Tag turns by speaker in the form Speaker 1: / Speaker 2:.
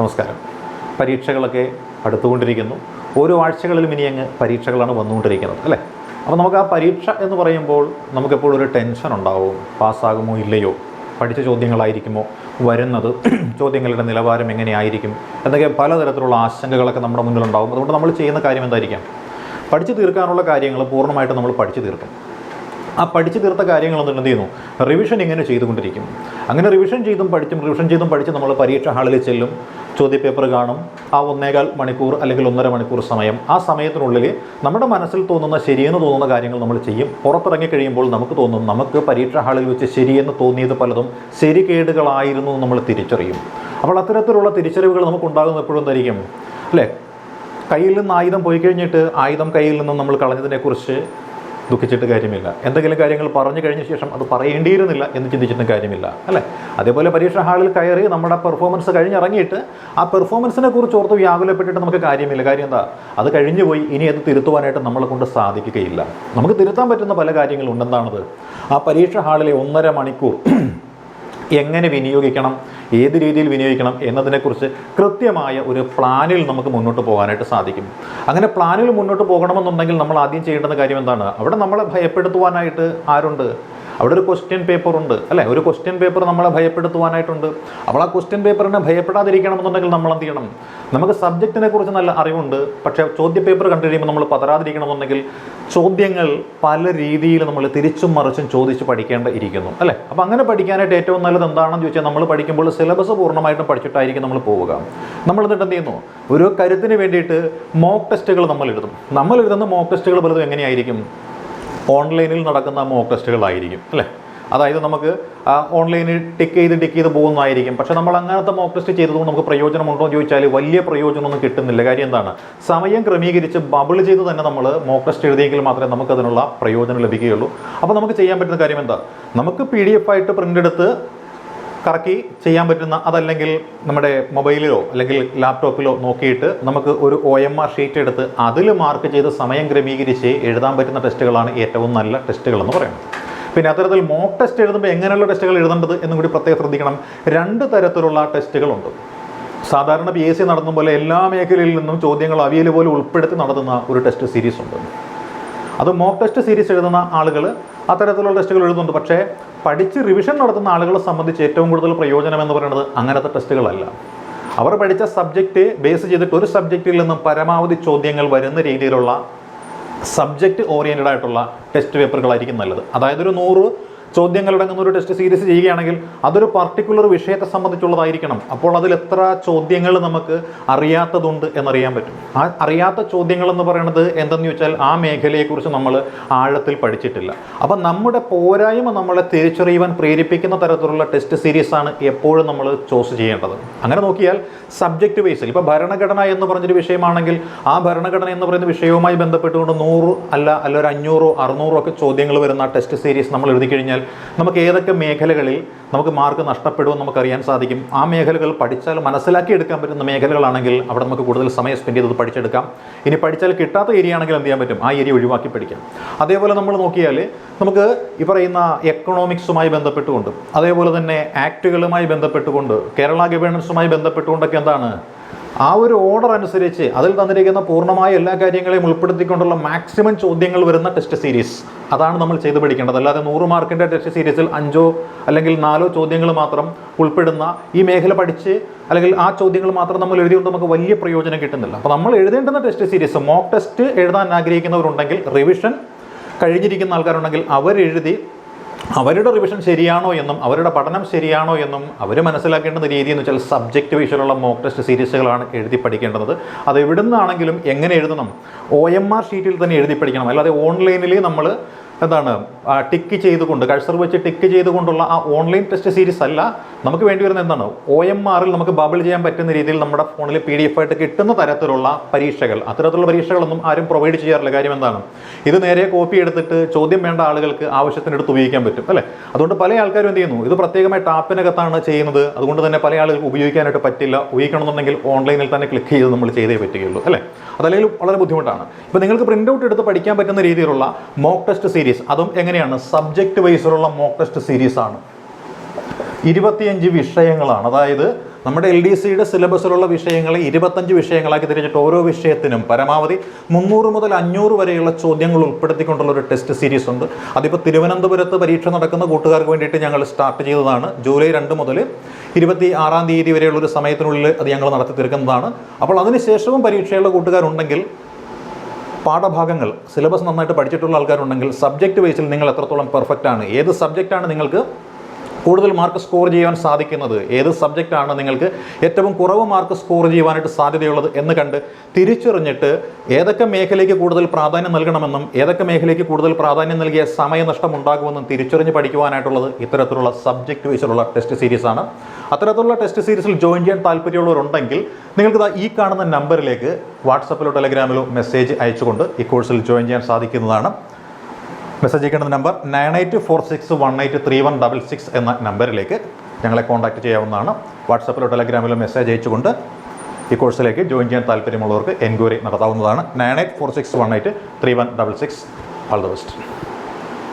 Speaker 1: നമസ്കാരം. പരീക്ഷകളൊക്കെ അടുത്തുകൊണ്ടിരിക്കുന്നു. ഓരോ ആഴ്ചകളിലും ഇനി അങ്ങ് പരീക്ഷകളാണ് വന്നുകൊണ്ടിരിക്കുന്നത് അല്ലേ? അപ്പോൾ നമുക്ക് ആ പരീക്ഷ എന്ന് പറയുമ്പോൾ നമുക്കെപ്പോഴും ഒരു ടെൻഷൻ ഉണ്ടാവും. പാസ്സാകുമോ ഇല്ലയോ? പഠിച്ച ചോദ്യങ്ങളായിരിക്കുമോ? വരുന്നത് ചോദ്യങ്ങളുടെ നിലവാരം എങ്ങനെയായിരിക്കും? എന്നൊക്കെ പലതരത്തിലുള്ള ആശങ്കകളൊക്കെ നമ്മുടെ മുന്നിലുണ്ടാവും. അതുകൊണ്ട് നമ്മൾ ചെയ്യുന്ന കാര്യം എന്തായിരിക്കാം? പഠിച്ചു തീർക്കാനുള്ള കാര്യങ്ങൾ പൂർണമായിട്ട് നമ്മൾ പഠിച്ചു തീർക്കും ആ പഠിച്ചു തീർത്ത കാര്യങ്ങൾ എന്നിട്ട് എന്ത് ചെയ്യുന്നു? റിവിഷൻ ഇങ്ങനെ ചെയ്തുകൊണ്ടിരിക്കും. അങ്ങനെ റിവിഷൻ ചെയ്തും പഠിച്ചും റിവിഷൻ ചെയ്തും പഠിച്ച് നമ്മൾ പരീക്ഷ ഹാളിൽ ചെല്ലും. ചോദ്യപേപ്പർ കാണും. ആ ഒന്നേകാൽ മണിക്കൂർ അല്ലെങ്കിൽ ഒന്നര മണിക്കൂർ സമയം. ആ സമയത്തിനുള്ളിൽ നമ്മുടെ മനസ്സിൽ തോന്നുന്ന ശരിയെന്ന് തോന്നുന്ന കാര്യങ്ങൾ നമ്മൾ ചെയ്യും. പുറത്തിറങ്ങി കഴിയുമ്പോൾ നമുക്ക് തോന്നും നമുക്ക് പരീക്ഷാ ഹാളിൽ വെച്ച് ശരിയെന്ന് തോന്നിയത് പലതും ശരികേടുകളായിരുന്നു നമ്മൾ തിരിച്ചറിയും. അപ്പോൾ അത്തരത്തിലുള്ള തിരിച്ചറിവുകൾ നമുക്കുണ്ടാകുന്ന എപ്പോഴും എന്തായിരിക്കും? അല്ലേ? കയ്യിൽ നിന്ന് ആയുധം പോയി കഴിഞ്ഞിട്ട് ആയുധം കയ്യിൽ നിന്നും നമ്മൾ കളഞ്ഞതിനെക്കുറിച്ച് ദുഃഖിച്ചിട്ട് കാര്യമില്ല. എന്തെങ്കിലും കാര്യങ്ങൾ പറഞ്ഞു കഴിഞ്ഞ ശേഷം അത് പറയേണ്ടിയിരുന്നില്ല എന്ന് ചിന്തിച്ചിട്ടും കാര്യമില്ല അല്ലേ? അതേപോലെ പരീക്ഷാ ഹാളിൽ കയറി നമ്മുടെ പെർഫോമൻസ് കഴിഞ്ഞിറങ്ങിയിട്ട് ആ പെർഫോമൻസിനെ കുറിച്ച് ഓർത്ത് വ്യാകുലപ്പെട്ടിട്ട് നമുക്ക് കാര്യമില്ല. കാര്യം എന്താ? അത് കഴിഞ്ഞു പോയി. ഇനി അത് തിരുത്തുവാനായിട്ട് നമ്മളെ കൊണ്ട് സാധിക്കുകയില്ല. നമുക്ക് തിരുത്താൻ പറ്റുന്ന പല കാര്യങ്ങളും ഉണ്ടെന്നാണത് ആ പരീക്ഷാ ഹാളിലെ ഒന്നര മണിക്കൂർ എങ്ങനെ വിനിയോഗിക്കണം ഏത് രീതിയിൽ വിനിയോഗിക്കണം എന്നതിനെക്കുറിച്ച് കൃത്യമായ ഒരു പ്ലാനിൽ നമുക്ക് മുന്നോട്ട് പോകാനായിട്ട് സാധിക്കും. അങ്ങനെ പ്ലാനിൽ മുന്നോട്ട് പോകണമെന്നുണ്ടെങ്കിൽ നമ്മൾ ആദ്യം ചെയ്യേണ്ടുന്ന കാര്യം എന്താണ്? അവിടെ നമ്മളെ ഭയപ്പെടുത്തുവാനായിട്ട് ആരുണ്ട്? അവിടെ ഒരു ക്വസ്റ്റ്യൻ പേപ്പർ ഉണ്ട് അല്ലേ? ഒരു ക്വസ്റ്റ്യൻ പേപ്പർ നമ്മളെ ഭയപ്പെടുത്തുവാനായിട്ടുണ്ട്. അപ്പോൾ ആ ക്വസ്റ്റ്യൻ പേപ്പറിനെ ഭയപ്പെടാതിരിക്കണമെന്നുണ്ടെങ്കിൽ നമ്മൾ എന്ത് ചെയ്യണം? നമുക്ക് സബ്ജക്റ്റിനെ കുറിച്ച് നല്ല അറിവുണ്ട് പക്ഷേ ചോദ്യ പേപ്പർ കണ്ടു കഴിയുമ്പോൾ നമ്മൾ പതരാതിരിക്കണമെന്നുണ്ടെങ്കിൽ ചോദ്യങ്ങൾ പല രീതിയിൽ നമ്മൾ തിരിച്ചും മറിച്ചും ചോദിച്ച് പഠിക്കേണ്ട ഇരിക്കുന്നു അല്ലേ? അപ്പോൾ അങ്ങനെ പഠിക്കാനായിട്ട് ഏറ്റവും നല്ലത് എന്താണെന്ന് ചോദിച്ചാൽ നമ്മൾ പഠിക്കുമ്പോൾ സിലബസ് പൂർണമായിട്ടും പഠിച്ചിട്ടായിരിക്കും നമ്മൾ പോവുക. നമ്മൾ എന്നിട്ട് എന്ത് ചെയ്യുന്നു? ഒരു കരുത്തിന് വേണ്ടിയിട്ട് മോക്ക് ടെസ്റ്റുകൾ നമ്മൾ എഴുതും നമ്മൾ എഴുതുന്ന മോക്ക് ടെസ്റ്റുകൾ പലതും എങ്ങനെയായിരിക്കും? ഓൺലൈനിൽ നടക്കുന്ന മോക്ക് ടെസ്റ്റുകളായിരിക്കും അല്ലേ? അതായത് നമുക്ക് ഓൺലൈനിൽ ടിക്ക് ചെയ്ത് ടിക്ക് ചെയ്ത് പോകുന്നതായിരിക്കും. പക്ഷേ നമ്മൾ അങ്ങനത്തെ മോക്ക് ടെസ്റ്റ് ചെയ്തതുകൊണ്ട് നമുക്ക് പ്രയോജനമുണ്ടോ എന്ന് ചോദിച്ചാൽ വലിയ പ്രയോജനമൊന്നും കിട്ടുന്നില്ല. കാര്യം എന്താണ്? സമയം ക്രമീകരിച്ച് ബബിൾ ചെയ്ത് തന്നെ നമ്മൾ മോക്ക് ടെസ്റ്റ് എഴുതിയെങ്കിൽ മാത്രമേ നമുക്ക് അതിനുള്ള പ്രയോജനം ലഭിക്കുകയുള്ളൂ. അപ്പോൾ നമുക്ക് ചെയ്യാൻ പറ്റുന്ന കാര്യം എന്താ? നമുക്ക് പി ഡി എഫ് ആയിട്ട് പ്രിന്റ് എടുത്ത് കറക്കി ചെയ്യാൻ പറ്റുന്ന അതല്ലെങ്കിൽ നമ്മുടെ മൊബൈലിലോ അല്ലെങ്കിൽ ലാപ്ടോപ്പിലോ നോക്കിയിട്ട് നമുക്ക് ഒരു ഒ എം ആർ ഷീറ്റ് എടുത്ത് അതിൽ മാർക്ക് ചെയ്ത് സമയം ക്രമീകരിച്ച് എഴുതാൻ പറ്റുന്ന ടെസ്റ്റുകളാണ് ഏറ്റവും നല്ല ടെസ്റ്റുകൾ എന്ന് പറയുന്നത്. പിന്നെ അത്തരത്തിൽ മോക്ക് ടെസ്റ്റ് എഴുതുമ്പോൾ എങ്ങനെയുള്ള ടെസ്റ്റുകൾ എഴുതേണ്ടത് എന്നും കൂടി പ്രത്യേകം ശ്രദ്ധിക്കണം. രണ്ട് തരത്തിലുള്ള ടെസ്റ്റുകളുണ്ട്. സാധാരണ പി എസ് സി നടത്തുന്ന പോലെ എല്ലാ മേഖലയിൽ നിന്നും ചോദ്യങ്ങൾ അവിയൽ പോലെ ഉൾപ്പെടുത്തി നടത്തുന്ന ഒരു ടെസ്റ്റ് സീരീസ് ഉണ്ട് അത് മോക്ക് ടെസ്റ്റ് സീരീസ് എഴുതുന്ന ആളുകൾ അത്തരത്തിലുള്ള ടെസ്റ്റുകൾ എഴുതുന്നുണ്ട്. പക്ഷേ പഠിച്ച് റിവിഷൻ നടത്തുന്ന ആളുകളെ സംബന്ധിച്ച് ഏറ്റവും കൂടുതൽ പ്രയോജനം എന്ന് പറയുന്നത് അങ്ങനത്തെ ടെസ്റ്റുകളല്ല അവർ പഠിച്ച സബ്ജക്റ്റ് ബേസ് ചെയ്തിട്ട് ഒരു സബ്ജക്റ്റിൽ നിന്നും പരമാവധി ചോദ്യങ്ങൾ വരുന്ന രീതിയിലുള്ള സബ്ജക്റ്റ് ഓറിയന്റഡ് ആയിട്ടുള്ള ടെസ്റ്റ് പേപ്പറുകളായിരിക്കും നല്ലത്. അതായത് ഒരു നൂറ് ചോദ്യങ്ങളടങ്ങുന്ന ഒരു ടെസ്റ്റ് സീരീസ് ചെയ്യുകയാണെങ്കിൽ അതൊരു പർട്ടിക്കുലർ വിഷയത്തെ സംബന്ധിച്ചുള്ളതായിരിക്കണം. അപ്പോൾ അതിൽ എത്ര ചോദ്യങ്ങൾ നമുക്ക് അറിയാത്തതുണ്ട് എന്നറിയാൻ പറ്റും. ആ അറിയാത്ത ചോദ്യങ്ങൾ എന്ന് പറയുന്നത് എന്തെന്ന് ചോദിച്ചാൽ ആ മേഖലയെക്കുറിച്ച് നമ്മൾ ആഴത്തിൽ പഠിച്ചിട്ടില്ല. അപ്പം നമ്മുടെ പോരായ്മ നമ്മളെ തിരിച്ചറിയുവാൻ പ്രേരിപ്പിക്കുന്ന തരത്തിലുള്ള ടെസ്റ്റ് സീരീസാണ് എപ്പോഴും നമ്മൾ ചോസ് ചെയ്യേണ്ടത്. അങ്ങനെ നോക്കിയാൽ സബ്ജക്റ്റ് ബേസിൽ ഇപ്പോൾ ഭരണഘടന എന്ന് പറഞ്ഞൊരു വിഷയമാണെങ്കിൽ ആ ഭരണഘടന എന്ന് പറയുന്ന വിഷയവുമായി ബന്ധപ്പെട്ടുകൊണ്ട് നൂറ് അല്ല അല്ല ഒരു അഞ്ഞൂറോ അറുന്നൂറോ ഒക്കെ ചോദ്യങ്ങൾ വരുന്ന ടെസ്റ്റ് സീരീസ് നമ്മൾ എഴുതി കഴിഞ്ഞാൽ നമുക്ക് ഏതൊക്കെ മേഖലകളിൽ നമുക്ക് മാർക്ക് നഷ്ടപ്പെടുമെന്ന് നമുക്കറിയാൻ സാധിക്കും. ആ മേഖലകൾ പഠിച്ചാൽ മനസ്സിലാക്കി എടുക്കാൻ പറ്റുന്ന മേഖലകളാണെങ്കിൽ അവിടെ നമുക്ക് കൂടുതൽ സമയം സ്പെൻഡ് ചെയ്തത് പഠിച്ചെടുക്കാം. ഇനി പഠിച്ചാൽ കിട്ടാത്ത ഏരിയ ആണെങ്കിൽ എന്ത് ചെയ്യാൻ പറ്റും? ആ ഏരിയ ഒഴിവാക്കി പഠിക്കാം. അതേപോലെ നമ്മൾ നോക്കിയാൽ നമുക്ക് ഈ പറയുന്ന എക്കണോമിക്സുമായി ബന്ധപ്പെട്ടുകൊണ്ട് അതേപോലെ തന്നെ ആക്റ്റുകളുമായി ബന്ധപ്പെട്ടുകൊണ്ട് കേരള ഗവേണൻസുമായി ബന്ധപ്പെട്ടുകൊണ്ടൊക്കെ എന്താണ്? ആ ഒരു ഓർഡർ അനുസരിച്ച് അതിൽ തന്നിരിക്കുന്ന പൂർണമായ എല്ലാ കാര്യങ്ങളെയും ഉൾപ്പെടുത്തിക്കൊണ്ടുള്ള മാക്സിമം ചോദ്യങ്ങൾ വരുന്ന ടെസ്റ്റ് സീരീസ് അതാണ് നമ്മൾ ചെയ്ത് പഠിക്കേണ്ടത്. അല്ലാതെ നൂറ് മാർക്കിന്റെ ടെസ്റ്റ് സീരീസിൽ അഞ്ചോ അല്ലെങ്കിൽ നാലോ ചോദ്യങ്ങൾ മാത്രം ഉൾപ്പെടുന്ന ഈ മേഖല പഠിച്ച് അല്ലെങ്കിൽ ആ ചോദ്യങ്ങൾ മാത്രം നമ്മൾ എഴുതിയുകൊണ്ട് നമുക്ക് വലിയ പ്രയോജനം കിട്ടുന്നില്ല. അപ്പോൾ നമ്മൾ എഴുതേണ്ടുന്ന ടെസ്റ്റ് സീരീസ് മോക്ക് ടെസ്റ്റ് എഴുതാൻ ആഗ്രഹിക്കുന്നവരുണ്ടെങ്കിൽ റിവിഷൻ കഴിഞ്ഞിരിക്കുന്ന ആൾക്കാരുണ്ടെങ്കിൽ അവരെഴുതി അവരുടെ റിവിഷൻ ശരിയാണോ എന്നും അവരുടെ പഠനം ശരിയാണോ എന്നും അവർ മനസ്സിലാക്കേണ്ടുന്ന രീതി എന്ന് വെച്ചാൽ സബ്ജക്റ്റ് വൈസിലുള്ള മോക്ക് ടെസ്റ്റ് സീരീസുകളാണ് എഴുതി പഠിക്കേണ്ടത്. അത് എവിടുന്നാണെങ്കിലും എങ്ങനെ എഴുതണം? ഒ എം ആർ ഷീറ്റിൽ തന്നെ എഴുതി പഠിക്കണം. അല്ലാതെ ഓൺലൈനിൽ നമ്മൾ എന്താണ് ടിക്ക് ചെയ്തുകൊണ്ട് കഴ്സർ വെച്ച് ടിക്ക് ചെയ്തുകൊണ്ടുള്ള ആ ഓൺലൈൻ ടെസ്റ്റ് സീരീസ് അല്ല നമുക്ക് വേണ്ടി വരുന്ന എന്താണ് ഒ എം ആറിൽ നമുക്ക് ബബിൾ ചെയ്യാൻ പറ്റുന്ന രീതിയിൽ നമ്മുടെ ഫോണിൽ പി ഡി എഫ് ആയിട്ട് കിട്ടുന്ന തരത്തിലുള്ള പരീക്ഷകൾ. അത്തരത്തിലുള്ള പരീക്ഷകളൊന്നും ആരും പ്രൊവൈഡ് ചെയ്യാറില്ല. കാര്യം എന്താണ് ഇത് നേരെ കോപ്പി എടുത്തിട്ട് ചോദ്യം വേണ്ട ആളുകൾക്ക് ആവശ്യത്തിനെടുത്ത് ഉപയോഗിക്കാൻ പറ്റും അല്ലേ? അതുകൊണ്ട് പല ആൾക്കാരും എന്ത് ചെയ്യുന്നു ഇത് പ്രത്യേകമായി ടാപ്പിനകത്താണ് ചെയ്യുന്നത്. അതുകൊണ്ട് തന്നെ പല ആളുകൾക്ക് ഉപയോഗിക്കാനായിട്ട് പറ്റില്ല. ഉപയോഗിക്കണമെന്നുണ്ടെങ്കിൽ ഓൺലൈനിൽ തന്നെ ക്ലിക്ക് ചെയ്ത് നമ്മൾ ചെയ്തേ പറ്റുകയുള്ളൂ അല്ലേ? അതല്ലെങ്കിൽ വളരെ ബുദ്ധിമുട്ടാണ്. ഇപ്പോൾ നിങ്ങൾക്ക് പ്രിന്റ് ഔട്ട് എടുത്ത് പഠിക്കാൻ പറ്റുന്ന രീതിയിലുള്ള മോക്ക് ടെസ്റ്റ് സീരീസ് അതും എങ്ങനെയാണ്? സബ്ജക്റ്റ് വൈസിലുള്ള മോക്ക് ടെസ്റ്റ് സീരീസ് ആണ്. ഇരുപത്തിയഞ്ച് വിഷയങ്ങളാണ്. അതായത് നമ്മുടെ എൽ ഡി സിയുടെ സിലബസിലുള്ള വിഷയങ്ങളെ ഇരുപത്തഞ്ച് വിഷയങ്ങളാക്കി തിരിച്ചിട്ട് ഓരോ വിഷയത്തിനും പരമാവധി മുന്നൂറ് മുതൽ അഞ്ഞൂറ് വരെയുള്ള ചോദ്യങ്ങൾ ഉൾപ്പെടുത്തിക്കൊണ്ടുള്ള ഒരു ടെസ്റ്റ് സീരീസ് ഉണ്ട്. അതിപ്പോൾ തിരുവനന്തപുരത്ത് പരീക്ഷ നടക്കുന്ന കൂട്ടുകാർക്ക് വേണ്ടിയിട്ട് ഞങ്ങൾ സ്റ്റാർട്ട് ചെയ്തതാണ്. ജൂലൈ രണ്ട് മുതൽ ഇരുപത്തി ആറാം തീയതി വരെയുള്ള ഒരു സമയത്തിനുള്ളിൽ അത് ഞങ്ങൾ നടത്തി തീർക്കുന്നതാണ്. അപ്പോൾ അതിനുശേഷവും പരീക്ഷയുള്ള കൂട്ടുകാരുണ്ടെങ്കിൽ പാഠഭാഗങ്ങൾ സിലബസ് നന്നായിട്ട് പഠിച്ചിട്ടുള്ള ആൾക്കാരുണ്ടെങ്കിൽ സബ്ജക്റ്റ് വൈസിൽ നിങ്ങൾ എത്രത്തോളം പെർഫെക്റ്റ് ആണ് ഏത് സബ്ജക്റ്റാണ് നിങ്ങൾക്ക് കൂടുതൽ മാർക്ക് സ്കോർ ചെയ്യാൻ സാധിക്കുന്നത് ഏത് സബ്ജക്റ്റാണ് നിങ്ങൾക്ക് ഏറ്റവും കുറവ് മാർക്ക് സ്കോർ ചെയ്യുവാനായിട്ട് സാധ്യതയുള്ളത് എന്ന് കണ്ട് തിരിച്ചറിഞ്ഞിട്ട് ഏതൊക്കെ മേഖലയ്ക്ക് കൂടുതൽ പ്രാധാന്യം നൽകണമെന്നും ഏതൊക്കെ മേഖലയ്ക്ക് കൂടുതൽ പ്രാധാന്യം നൽകിയ സമയനഷ്ടം ഉണ്ടാകുമെന്നും തിരിച്ചറിഞ്ഞ് പഠിക്കുവാനായിട്ടുള്ളത് ഇത്തരത്തിലുള്ള സബ്ജക്റ്റ് വൈസിലുള്ള ടെസ്റ്റ് സീരീസാണ് അത്തരത്തിലുള്ള ടെസ്റ്റ് സീരീസിൽ ജോയിൻ ചെയ്യാൻ താല്പര്യമുള്ളവരുണ്ടെങ്കിൽ നിങ്ങൾക്ക് ഈ കാണുന്ന നമ്പറിലേക്ക് വാട്സപ്പിലോ ടെലഗ്രാമിലോ മെസ്സേജ് അയച്ചുകൊണ്ട് ഈ കോഴ്സിൽ ജോയിൻ ചെയ്യാൻ സാധിക്കുന്നതാണ്. മെസ്സേജ് അയക്കേണ്ട number nine eight four six one eight three one double six എന്ന നമ്പറിലേക്ക് ഞങ്ങളെ കോൺടാക്റ്റ് ചെയ്യാവുന്നതാണ്. വാട്സപ്പിലോ ടെലഗ്രാമിലോ മെസ്സേജ് അയച്ചുകൊണ്ട് ഈ കോഴ്സിലേക്ക് ജോയിൻ ചെയ്യാൻ താല്പര്യമുള്ളവർക്ക് എൻക്വയറി നടത്താവുന്നതാണ്. Nine eight four six one eight three one double six all the best